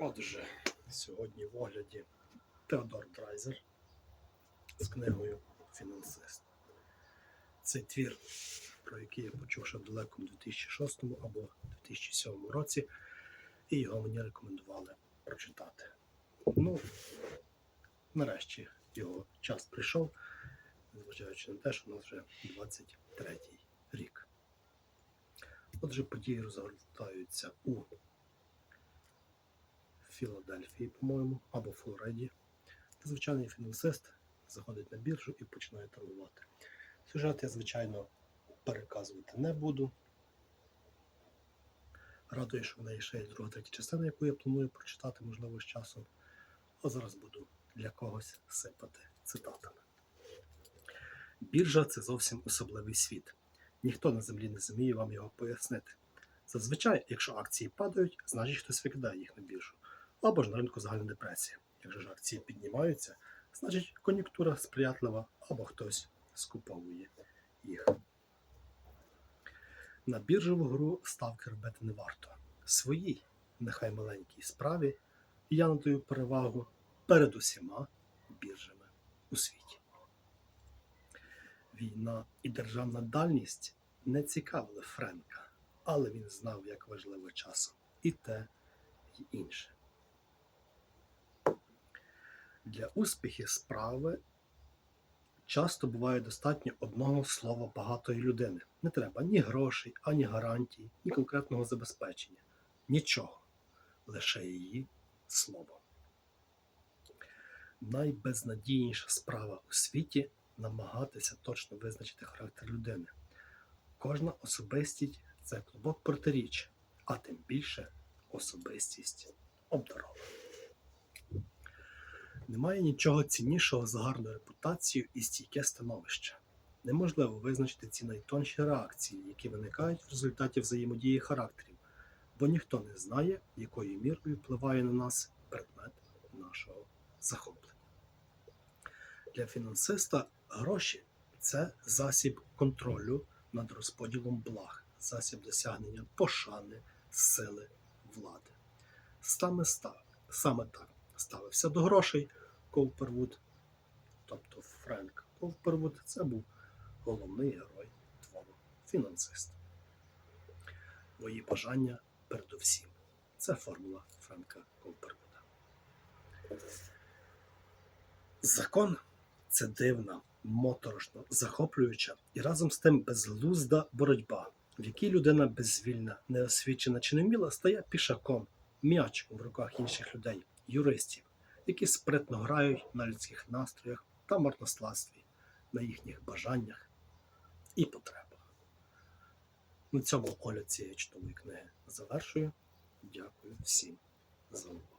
Отже, сьогодні в огляді Теодор Драйзер з книгою Фінансист. Цей твір, про який я почув ще в далекому 2006 або 2007 році, і його мені рекомендували прочитати. Ну, нарешті його час прийшов, незважаючи на те, що у нас вже 23 рік. Отже, події розгортаються у Філадельфії, по-моєму, або Флориді. Звичайний фінансист заходить на біржу і починає торгувати. Сюжет я, звичайно, переказувати не буду. Радую, що в неї ще є друга третя частина, яку я планую прочитати, можливо, з часом. А зараз буду для когось сипати цитатами. Біржа це зовсім особливий світ. Ніхто на землі не зуміє вам його пояснити. Зазвичай, якщо акції падають, значить хтось викидає їх на біржу. Або ж на ринку загальна депресія. Якщо ж акції піднімаються, значить кон'юнктура сприятлива або хтось скуповує їх. На біржову гру ставки робити не варто. Своїй, нехай маленькій справі я надаю перевагу перед усіма біржами у світі. Війна і державна дальність не цікавили Френка, але він знав, як важливо часом і те, і інше. Для успіхів справи часто буває достатньо одного слова багатої людини. Не треба ні грошей, ані гарантій, ні конкретного забезпечення. Нічого. Лише її слово. Найбезнадійніша справа у світі намагатися точно визначити характер людини. Кожна особистість це клубок протиріч, а тим більше особистість обдарована. Немає нічого ціннішого за гарну репутацію і стійке становище. Неможливо визначити ці найтонші реакції, які виникають в результаті взаємодії характерів, бо ніхто не знає, якою мірою впливає на нас предмет нашого захоплення. Для фінансиста гроші це засіб контролю над розподілом благ, засіб досягнення пошани, сили, влади. Саме, став, саме так ставився до грошей Ковпервуд, тобто Френк Ковпервуд, це був головний герой твору фінансист. Мої бажання передусім. Це формула Френка Ковпервуда. Закон це дивна, моторошна, захоплююча і разом з тим безглузда боротьба, в якій людина безвільна, неосвічена чи неміла стає пішаком, м'яч у руках інших людей, юристів, які спритно грають на людських настроях та марнославстві, на їхніх бажаннях і потребах. На цьому огляд цієї чудової книги завершую. Дякую всім за увагу.